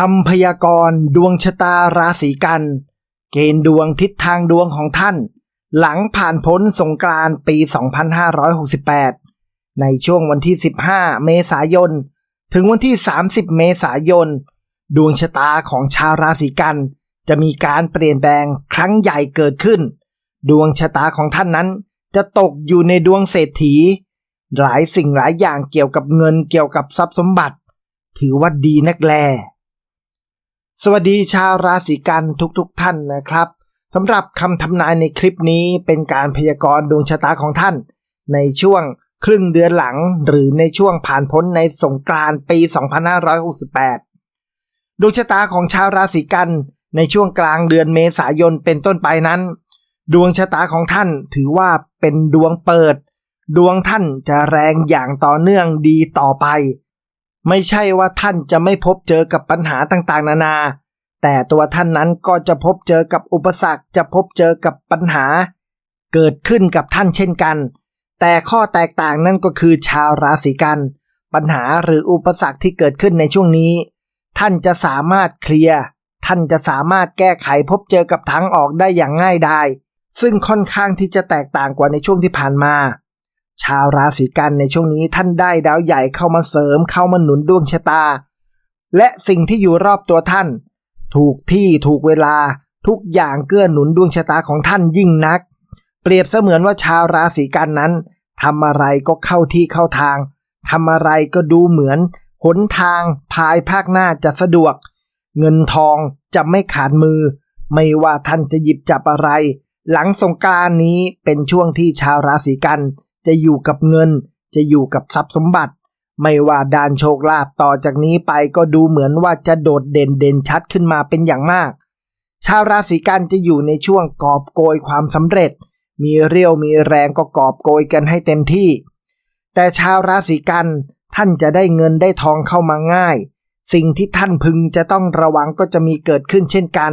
คำพยากรณ์ดวงชะตาราศีกัน เกณฑ์ดวงทิศทางดวงของท่าน หลังผ่านพ้นสงกรานต์ปี 2568 ในช่วงวันที่ 15 เมษายน ถึงวันที่ 30 เมษายน ดวงชะตาของชาวราศีกัน จะมีการเปลี่ยนแปลงครั้งใหญ่เกิดขึ้น ดวงชะตาของท่านนั้น จะตกอยู่ในดวงเศรษฐี หลายสิ่งหลายอย่างเกี่ยวกับเงินเกี่ยวกับทรัพย์สมบัติ ถือว่าดีนักแล สวัสดีชาวราศีกันทุกๆทท่านนะครับสำหรับคำทำนายในคลิปนี้เป็นการพยากรณ์ดวงชะตาของท่าน ในช่วงครึ่งเดือนหลัง หรือในช่วงผ่านพ้นในสงกรานต์ปี 2568 ดวงชะตาของชาวราศีกันในช่วงกลางเดือนเมษายนเป็นต้นไปนั้น ดวงชะตาของท่านถือว่าเป็นดวงเปิด ดวงท่านจะแรงอย่างต่อเนื่องดีต่อไป ไม่ใช่ว่าท่านจะไม่พบเจอกับปัญหาต่างๆ นานา แต่ตัวท่านนั้นก็จะพบเจอกับอุปสรรคจะพบเจอกับปัญหา เกิดขึ้นกับท่านเช่นกัน แต่ข้อแตกต่างนั่นก็คือชาวราศีกัน ปัญหาหรืออุปสรรคที่เกิดขึ้นในช่วงนี้ ท่านจะสามารถเคลียร์ท่านจะสามารถแก้ไขพบเจอกับทางออกได้อย่างง่ายดายซึ่งค่อนข้างที่จะแตกต่างกว่าในช่วงที่ผ่านมา ชาวราศีกันในช่วงนี้ท่านได้ดาวใหญ่เข้ามาเสริมเข้ามาหนุนดวงชะตา และสิ่งที่อยู่รอบตัวท่าน ถูกที่ถูกเวลาทุกอย่างเกื้อหนุนดวงชะตาของท่านยิ่งนัก เปรียบเสมือนว่าชาวราศีกันนั้นทำอะไรก็เข้าที่เข้าทางทำอะไรก็ดูเหมือนหนทางภายภาคหน้าจะสะดวก เงินทองจะไม่ขาดมือ ไม่ว่าท่านจะหยิบจับอะไร หลังสงกรารนี้เป็นช่วงที่ชาวราศีกัน จะอยู่กับเงิน จะอยู่กับทรัพย์สมบัติ ไม่ว่าด้านโชคลาภต่อจากนี้ไปก็ดูเหมือนว่าจะโดดเด่นเด่นชัดขึ้นมาเป็นอย่างมาก ชาวราศีกันจะอยู่ในช่วงกอบโกยความสำเร็จ มีเรี่ยวมีแรงก็กอบโกยกันให้เต็มที่ แต่ชาวราศีกันท่านจะได้เงินได้ทองเข้ามาง่าย สิ่งที่ท่านพึงจะต้องระวังก็จะมีเกิดขึ้นเช่นกัน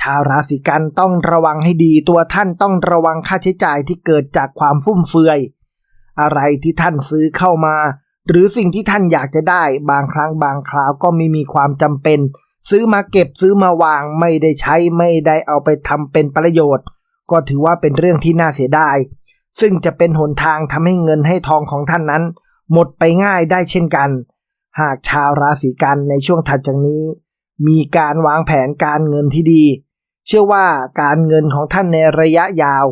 ชาวราศีกันต้องระวังให้ดีตัวท่านต้องระวังค่าใช้จ่ายที่เกิดจากความฟุ่มเฟือย อะไรที่ท่านซื้อเข้ามา หรือสิ่งที่ท่านอยากจะได้ บางครั้งบางคราวก็ไม่มีความจำเป็น ซื้อมาเก็บซื้อมาวางไม่ได้ใช้ไม่ได้เอาไปทำเป็นประโยชน์ ก็ถือว่าเป็นเรื่องที่น่าเสียดาย ซึ่งจะเป็นหนทางทำให้เงินให้ทองของท่านนั้น หมดไปง่ายได้เช่นกัน หากชาวราศีกันในช่วงถัดจากนี้ มีการวางแผนการเงินที่ดี เชื่อว่าการเงินของท่านในระยะยาว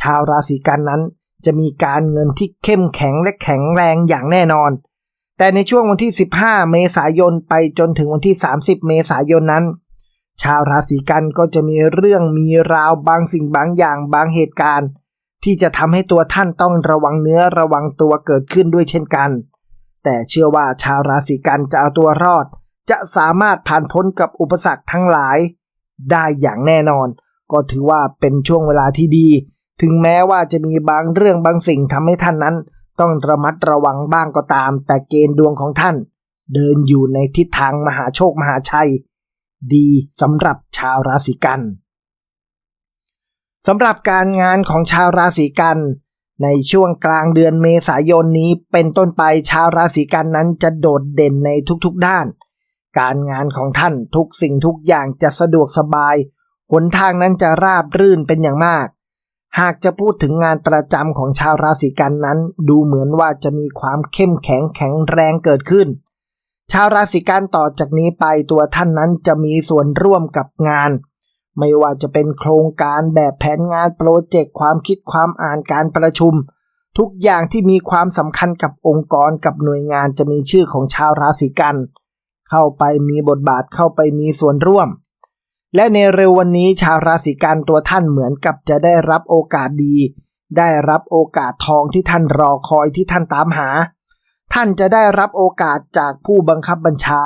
ชาวราศีกันนั้น จะมีการเงินที่เข้มแข็งและแข็งแรงอย่างแน่นอน แต่ในช่วงวันที่ 15 เมษายนไปจนถึงวันที่ 30 เมษายนนั้น ชาวราศีกันก็จะมีเรื่องมีราวบางสิ่งบางอย่างบางเหตุการณ์ ที่จะทำให้ตัวท่านต้องระวังเนื้อระวังตัวเกิดขึ้นด้วยเช่นกัน แต่เชื่อว่าชาวราศีกันจะเอาตัวรอด จะสามารถผ่านพ้นกับอุปสรรคทั้งหลาย ได้อย่างแน่นอน ก็ถือว่าเป็นช่วงเวลาที่ดี ถึงแม้ว่าจะมีบางเรื่องบางสิ่งทำให้ท่านนั้น ต้องระมัดระวังบ้างก็ตาม แต่เกณฑ์ดวงของท่าน เดินอยู่ในทิศทางมหาโชคมหาชัย ดีสำหรับชาวราศีกันสำหรับการงานของชาวราศีกันในช่วงกลางเดือนเมษายนนี้เป็นต้นไปชาวราศีกันนั้นจะโดดเด่นในทุกๆด้าน การงานของท่านทุกสิ่งทุกอย่างจะสะดวกสบาย หนทางนั้นจะราบรื่นเป็นอย่างมาก หากจะพูดถึงงานประจำของชาวราศีกันนั้น ดูเหมือนว่าจะมีความเข้มแข็งแข็งแรงเกิดขึ้น ชาวราศีกันต่อจากนี้ไปตัวท่านนั้นจะมีส่วนร่วมกับงาน ไม่ว่าจะเป็นโครงการแบบแผนงานโปรเจกต์ความคิดความอ่านการประชุม ทุกอย่างที่มีความสำคัญกับองค์กรกับหน่วยงานจะมีชื่อของชาวราศีกัน เข้าไปมีบทบาทเข้าไปมีส่วนร่วม และในเร็ววันนี้ชาวราศีกันตัวท่านเหมือนกับจะได้รับโอกาสดี ได้รับโอกาสทองที่ท่านรอคอยที่ท่านตามหา ท่านจะได้รับโอกาสจากผู้บังคับบัญชา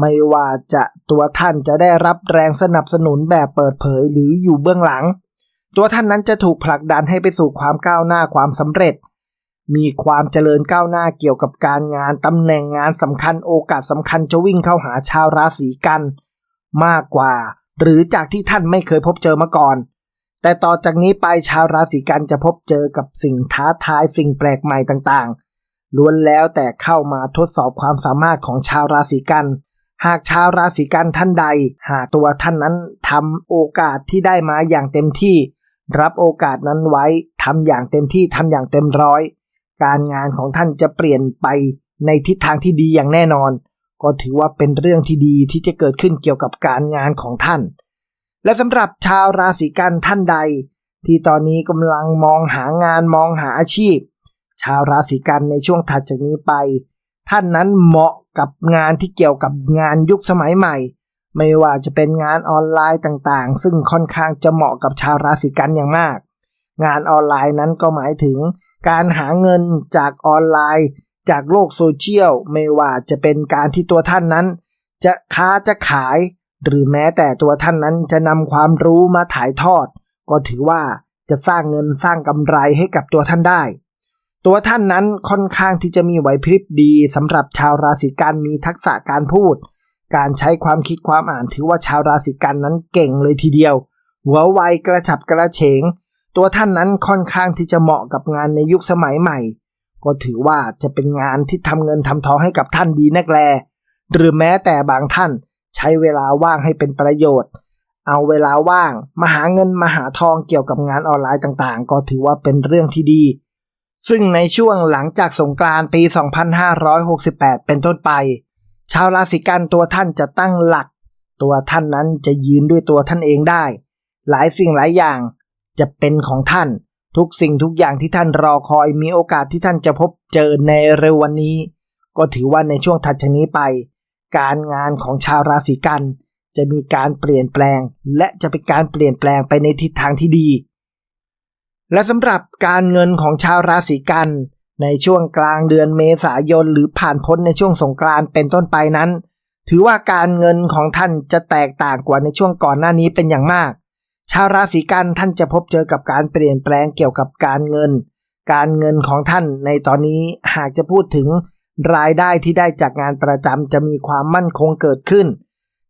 ไม่ว่าจะตัวท่านจะได้รับแรงสนับสนุนแบบเปิดเผยหรืออยู่เบื้องหลัง ตัวท่านนั้นจะถูกผลักดันให้ไปสู่ความก้าวหน้าความสำเร็จ มีความเจริญก้าวหน้าเกี่ยวกับการงานตำแหน่งงานสำคัญโอกาสสำคัญจะวิ่งเข้าหาชาวราศีกัน มากกว่า หรือจากที่ท่านไม่เคยพบเจอมาก่อน แต่ต่อจากนี้ไปชาวราศีกันจะพบเจอกับสิ่งท้าทายสิ่งแปลกใหม่ต่างๆ ล้วนแล้วแต่เข้ามาทดสอบความสามารถของชาวราศีกัน หากชาวราศีกันท่านใด หากตัวท่านนั้นทำโอกาสที่ได้มาอย่างเต็มที่ รับโอกาสนั้นไว้ทำอย่างเต็มที่ทำอย่างเต็มร้อย การงานของท่านจะเปลี่ยนไปในทิศทางที่ดีอย่างแน่นอน ก็ถือว่าเป็นเรื่องที่ดีที่จะเกิดขึ้นเกี่ยวกับการงานของท่าน และสำหรับชาวราศีกันท่านใด ที่ตอนนี้กำลังมองหางานมองหาอาชีพ ชาวราศีกันในช่วงถัดจากนี้ไป ท่านนั้นเหมาะกับงานที่เกี่ยวกับงานยุคสมัยใหม่ ไม่ว่าจะเป็นงานออนไลน์ต่างๆ ซึ่งค่อนข้างจะเหมาะกับชาวราศีกันอย่างมาก งานออนไลน์นั้นก็หมายถึงการหาเงินจากออนไลน์ จากโลกโซเชียลไม่ว่าจะเป็นการที่ตัวท่านนั้น จะค้าจะขาย หรือแม้แต่ตัวท่านนั้นจะนำความรู้มาถ่ายทอด ก็ถือว่าจะสร้างเงินสร้างกำไรให้กับตัวท่านได้ ตัวท่านนั้นค่อนข้างที่จะมีไหวพริบดีสำหรับชาวราศีกันมีทักษะการพูด การใช้ความคิดความอ่านถือว่าชาวราศีกันนั้นเก่งเลยทีเดียว หัวไวกระฉับกระเฉง ตัวท่านนั้นค่อนข้างที่จะเหมาะกับงานในยุคสมัยใหม่ ก็ถือว่าจะเป็นงานที่ทำเงินทำทองให้กับท่านดีนักแล หรือแม้แต่บางท่านใช้เวลาว่างให้เป็นประโยชน์ เอาเวลาว่างมาหาเงินมาหาทองเกี่ยวกับงานออนไลน์ต่างๆ ก็ถือว่าเป็นเรื่องที่ดี ซึ่งในช่วงหลังจากสงกรานต์ปี 2568 เป็นต้นไป ชาวราศีกันตัวท่านจะตั้งหลัก ตัวท่านนั้นจะยืนด้วยตัวท่านเองได้ หลายสิ่งหลายอย่างจะเป็นของท่าน ทุกสิ่งทุกอย่างที่ท่านรอคอยมีโอกาสที่ท่านจะพบเจอในเร็ววันนี้ ก็ถือว่าในช่วงถัดจากนี้ไป การงานของชาวราศีกัน จะมีการเปลี่ยนแปลง และจะเป็นการเปลี่ยนแปลงไปในทิศทางที่ดี และสำหรับการเงินของชาวราศีกัน ในช่วงกลางเดือนเมษายนหรือผ่านพ้นในช่วงสงกรานต์เป็นต้นไปนั้น ถือว่าการเงินของท่านจะแตกต่างกว่าในช่วงก่อนหน้านี้เป็นอย่างมาก ชาวราศีกันท่านจะพบเจอกับการเปลี่ยนแปลงเกี่ยวกับการเงิน การเงินของท่านในตอนนี้หากจะพูดถึงรายได้ที่ได้จากงานประจำจะมีความมั่นคงเกิดขึ้น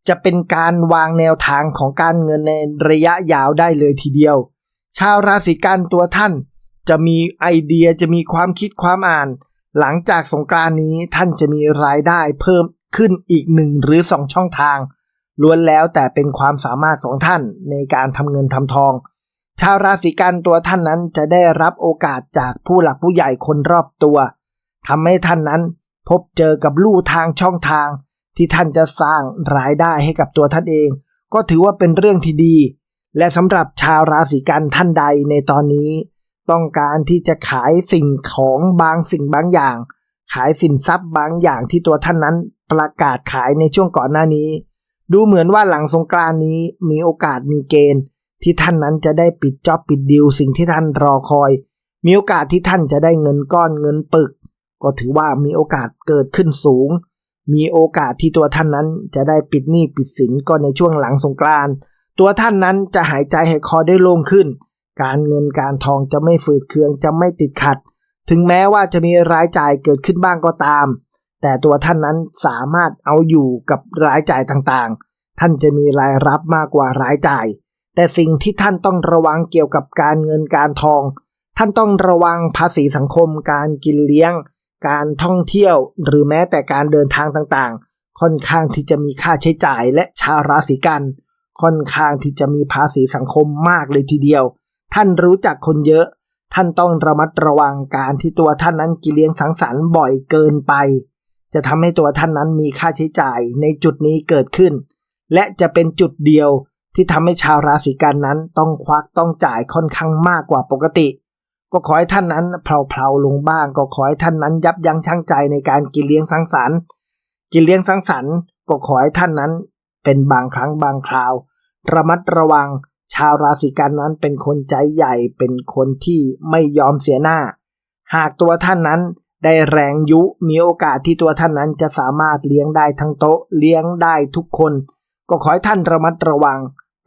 จะเป็นการวางแนวทางของการเงินในระยะยาวได้เลยทีเดียว ชาวราศีกันตัวท่าน จะมีไอเดียจะมีความคิดความอ่าน หลังจากสงการนี้ท่านจะมีรายได้เพิ่มขึ้นอีกหนึ่งหรือสองช่องทาง ล้วนแล้วแต่เป็นความสามารถของท่านในการทำเงินทำทอง ชาวราศีกันตัวท่านนั้นจะได้รับโอกาสจากผู้หลักผู้ใหญ่คนรอบตัวทำให้ท่านนั้นพบเจอกับลู่ทางช่องทาง ที่ท่านจะสร้างรายได้ให้กับตัวท่านเอง ก็ถือว่าเป็นเรื่องที่ดี และสำหรับชาวราศีกันท่านใดในตอนนี้ ต้องการที่จะขายสิ่งของบางสิ่งบางอย่าง ขายสินทรัพย์บางอย่างที่ตัวท่านนั้นประกาศขายในช่วงก่อนหน้านี้ ดูเหมือนว่าหลังสงกรานนี้มีโอกาสมีเกณฑ์ ที่ท่านนั้นจะได้ปิดจ็อบปิดดิวสิ่งที่ท่านรอคอย มีโอกาสที่ท่านจะได้เงินก้อนเงินปึก ก็ถือว่ามีโอกาสเกิดขึ้นสูง มีโอกาสที่ตัวท่านนั้นจะได้ปิดหนี้ปิดสินก็ในช่วงหลังสงกรานต์ตัวท่านนั้นจะหายใจให้คอได้โล่งขึ้น การเงินการทองจะไม่ฝืดเคืองจะไม่ติดขัด ถึงแม้ว่าจะมีรายจ่ายเกิดขึ้นบ้างก็ตาม แต่ตัวท่านนั้นสามารถเอาอยู่กับรายจ่ายต่างๆ ท่านจะมีรายรับมากกว่ารายจ่าย แต่สิ่งที่ท่านต้องระวังเกี่ยวกับการเงินการทอง ท่านต้องระวังภาษีสังคม การกินเลี้ยง การท่องเที่ยว หรือแม้แต่การเดินทางต่างๆ ค่อนข้างที่จะมีค่าใช้จ่ายและชาวราศีกัน ค่อนข้างที่จะมีภาษีสังคมมากเลยทีเดียว ท่านรู้จักคนเยอะ ท่านต้องระมัดระวังการที่ตัวท่านนั้นกินเลี้ยงสังสรรค์บ่อยเกินไป จะทำให้ตัวท่านนั้นมีค่าใช้จ่ายในจุดนี้เกิดขึ้น และจะเป็นจุดเดียวที่ทำให้ชาวราศีกันนั้นต้องควักต้องจ่ายค่อนข้างมากกว่าปกติ ก็ขอให้ท่านนั้นเพลาๆลงบ้าง ก็ขอให้ท่านนั้นยับยั้งชั่งใจในการกินเลี้ยงสังสรรค์ กินเลี้ยงสังสรรค์ ก็ขอให้ท่านนั้น เป็นบางครั้งบางคราว ระมัดระวัง ชาวราศีกันนั้นเป็นคนใจใหญ่เป็นคนที่ไม่ยอมเสียหน้า หากตัวท่านนั้น ได้แรงยุมีโอกาสที่ตัวท่านนั้นจะสามารถเลี้ยงได้ทั้งโต๊ะเลี้ยงได้ทุกคน ก็ขอให้ท่านระมัดระวัง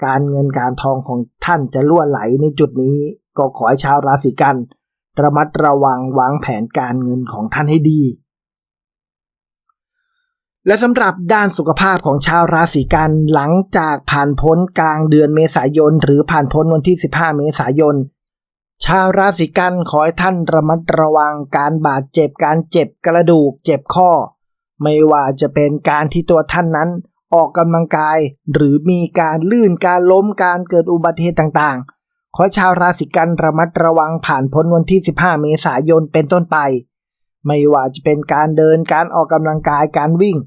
การเงินการทองของท่านจะล่วไหลในจุดนี้ ก็ขอให้ชาวราศีกัน ระมัดระวังวางแผนการเงินของท่านให้ดี และสำหรับด้านสุขภาพของชาวราศีกันหลังจากผ่านพ้นกลางเดือนเมษายน หรือผ่านพ้นวันที่ 15 เมษายน ชาวราศีกันขอให้ท่านระมัดระวังการบาดเจ็บการเจ็บกระดูกเจ็บข้อ ไม่ว่าจะเป็นการที่ตัวท่านนั้น ออกกำลังกาย หรือมีการลื่นการล้มการเกิดอุบัติเหตุต่างๆ ขอชาวราศีกันระมัดระวังผ่านพ้นวันที่ 15 เมษายนเป็นต้นไป ไม่ว่าจะเป็นการเดินการออกกำลังกายการวิ่ง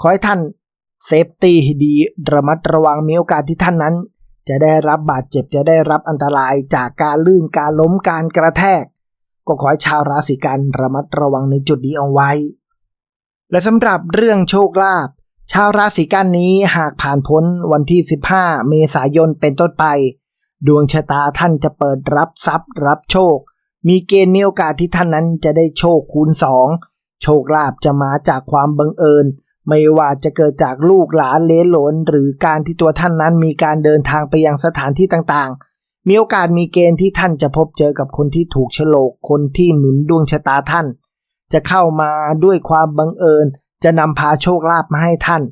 ขอให้ท่านเซฟตี้ดีระมัดระวังมีโอกาสที่ท่านนั้น จะได้รับบาดเจ็บจะได้รับอันตรายจากการลื่นการล้มการกระแทก ก็ขอให้ชาวราศีกันระมัดระวังในจุดนี้เอาไว้ และสำหรับเรื่องโชคลาภชาวราศีกันนี้หากผ่านพ้นวันที่ 15 เมษายนเป็นต้นไป ดวงชะตาท่านจะเปิดรับทรัพย์รับโชค มีเกณฑ์มีโอกาสที่ท่านนั้นจะได้โชคคูณสองโชคลาภจะมาจากความบังเอิญ ไม่ว่าจะเกิดจากลูกหลานเลนหลน หรือการที่ตัวท่านนั้นมีการเดินทางไปยังสถานที่ต่างๆ มีโอกาสมีเกณฑ์ที่ท่านจะพบเจอกับคนที่ถูกฉลกคนที่หนุนดวงชะตาท่าน จะเข้ามาด้วยความบังเอิญ จะนำพาโชคลาภมาให้ท่าน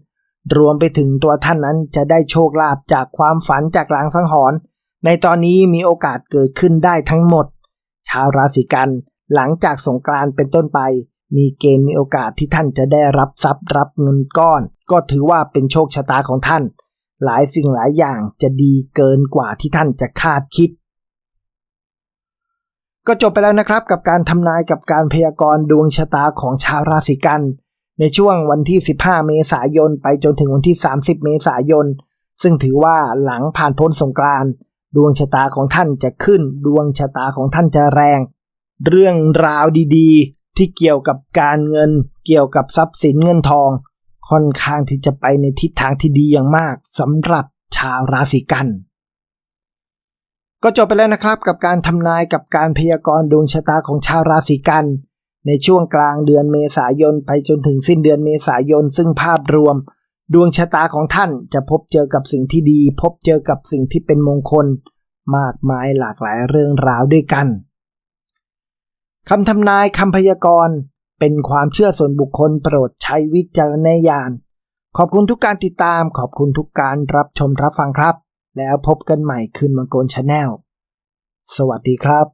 รวมไปถึงตัวท่านนั้นจะได้โชคลาภจากความฝันจากหลังสังหรณ์ในตอนนี้มีโอกาสเกิดขึ้นได้ทั้งหมด ชาวราศีกันหลังจากสงกรานเป็นต้นไป มีเกณฑ์มีโอกาสที่ท่านจะได้รับทรัพย์รับเงินก้อน ก็ถือว่าเป็นโชคชะตาของท่าน หลายสิ่งหลายอย่างจะดีเกินกว่าที่ท่านจะคาดคิด ก็จบไปแล้วนะครับกับการทำนายกับการพยากรณ์ดวงชะตาของชาวราศีกัน ในช่วงวันที่ 15 เมษายน ไปจนถึงวันที่ 30 เมษายน ซึ่งถือว่าหลังผ่านพ้นสงกรานต์ดวงชะตาของท่านจะขึ้น ดวงชะตาของท่านจะแรง เรื่องราวดี ที่เกี่ยวกับการเงิน เกี่ยวกับทรัพย์สินเงินทอง ค่อนข้างที่จะไปในทิศทางที่ดีอย่างมากสำหรับชาวราศีกัน ก็จบไปแล้วนะครับกับการทำนายกับการพยากรณ์ดวงชะตาของชาวราศีกัน ในช่วงกลางเดือนเมษายนไปจนถึงสิ้นเดือนเมษายนซึ่งภาพรวม ดวงชะตาของท่านจะพบเจอกับสิ่งที่ดี พบเจอกับสิ่งที่เป็นมงคล มากมายหลากหลายเรื่องราวด้วยกัน คำทำนายคำพยากรณ์เป็นความเชื่อส่วนบุคคลโปรดใช้วิจารณญาณ ขอบคุณทุกการติดตาม ขอบคุณทุกการรับชมรับฟังครับ แล้วพบกันใหม่คืนมังกรชาแนล สวัสดีครับ